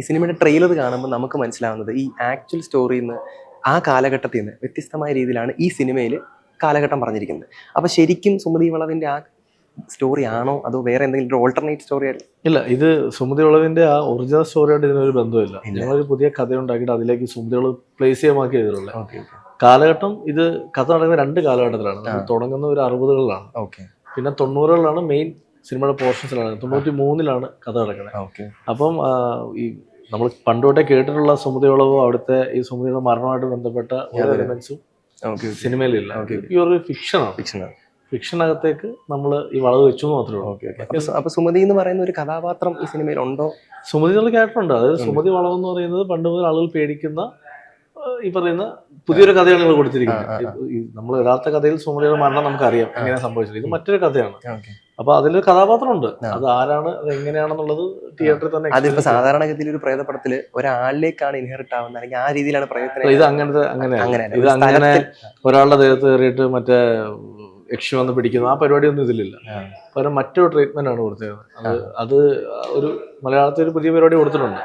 ഈ സിനിമയുടെ ട്രെയിലർ കാണുമ്പോൾ നമുക്ക് മനസ്സിലാവുന്നത് ഈ ആക്ച്വൽ സ്റ്റോറിയിൽ നിന്ന് ആ കാലഘട്ടത്തിൽ നിന്ന് വ്യത്യസ്തമായ രീതിയിലാണ് ഈ സിനിമയിൽ കാലഘട്ടം പറഞ്ഞിരിക്കുന്നത്. അപ്പൊ ശരിക്കും സുമതി വളവിന്റെ ആ സ്റ്റോറി ആണോ? അതോ വേറെ എന്തെങ്കിലും ഒരു ഓൾട്ടർനേറ്റ് സ്റ്റോറി ആയിട്ട് ഇല്ല ഇത് സുമതി ഉളവിന്റെ ആ ഒറിജിനൽ സ്റ്റോറിയായിട്ട് ഇതിനൊരു ബന്ധമില്ല. ഞങ്ങളൊരു പുതിയ കഥ ഉണ്ടാക്കിയിട്ട് അതിലേക്ക് സുമതി ഉളവ് പ്ലേസ് ചെയ്യാമാക്കി ചെയ്തിട്ടുള്ളത് ഓക്കെ കാലഘട്ടം ഇത് കഥ നടക്കുന്ന രണ്ട് കാലഘട്ടത്തിലാണ്. തുടങ്ങുന്ന ഒരു അറുപതുകളിലാണ്. ഓക്കെ പിന്നെ തൊണ്ണൂറുകളിലാണ് മെയിൻ സിനിമയുടെ പോർഷൻസിലാണ് തൊണ്ണൂറ്റി മൂന്നിലാണ് കഥ നടക്കുന്നത്. ഓക്കെ അപ്പം ഈ നമ്മൾ പണ്ട് തൊട്ടേ കേട്ടിട്ടുള്ള സുമതി ഉളവും അവിടുത്തെ ഈ സുമതിയുടെ മരണമായിട്ട് ബന്ധപ്പെട്ട. എലിമെന്റ്സും സിനിമയിലില്ല. Okay. ഈ ഒരു ഫിക്ഷനാണ് ഫിക്ഷൻ ഫിക്ഷനകത്തേക്ക് നമ്മൾ ഈ വളവ് വെച്ചു മാത്രമേ ഉള്ളൂ. അപ്പൊ സുമതി എന്ന് പറയുന്ന ഒരു കഥാപാത്രം ഈ സിനിമയിൽ ഉണ്ടോ സുമതി എന്നുള്ള ക്യാരക്ടർ ഉണ്ട്. അതായത് സുമതി വളവ് എന്ന് പറയുന്നത് പണ്ട് മുതൽ ആളുകൾ പേടിക്കുന്ന ഈ പറയുന്ന പുതിയൊരു കഥയാണ് നിങ്ങൾ കൊടുത്തിരിക്കുന്നത്. നമ്മൾ യഥാർത്ഥ കഥയിൽ സുമതിയുടെ മരണം നമുക്കറിയാം. എങ്ങനെ സംഭവിച്ചത്? ഇത് മറ്റൊരു കഥയാണ്. അപ്പൊ അതിലൊരു കഥാപാത്രമുണ്ട്. ഉണ്ട് അത് ആരാണ് അത് എങ്ങനെയാണെന്നുള്ളത് തിയേറ്ററിൽ തന്നെ അതിപ്പോ സാധാരണഗതിയിൽ ഒരു പ്രേതപടത്തിൽ ഒരാളിലേക്കാണ് ഇൻഹെറിറ്റ് ആവുന്നത്. അല്ലെങ്കിൽ ആ രീതിയിലാണ് പ്രയത്നം ഇത് അങ്ങനത്തെ അങ്ങനെയല്ല. ഇത് അങ്ങനെ ഒരാളുടെ ദേഹത്ത് കയറിയിട്ട് മറ്റേ യക്ഷി വന്ന് പിടിക്കുന്നു ആ പരിപാടിയൊന്നും ഇതിലില്ല. പകരം മറ്റൊരു ട്രീറ്റ്മെന്റ് ആണ് കൊടുത്തത് അത് അത് ഒരു മലയാളത്തിൽ ഒരു പുതിയ പരിപാടി കൊടുത്തിട്ടുണ്ട്.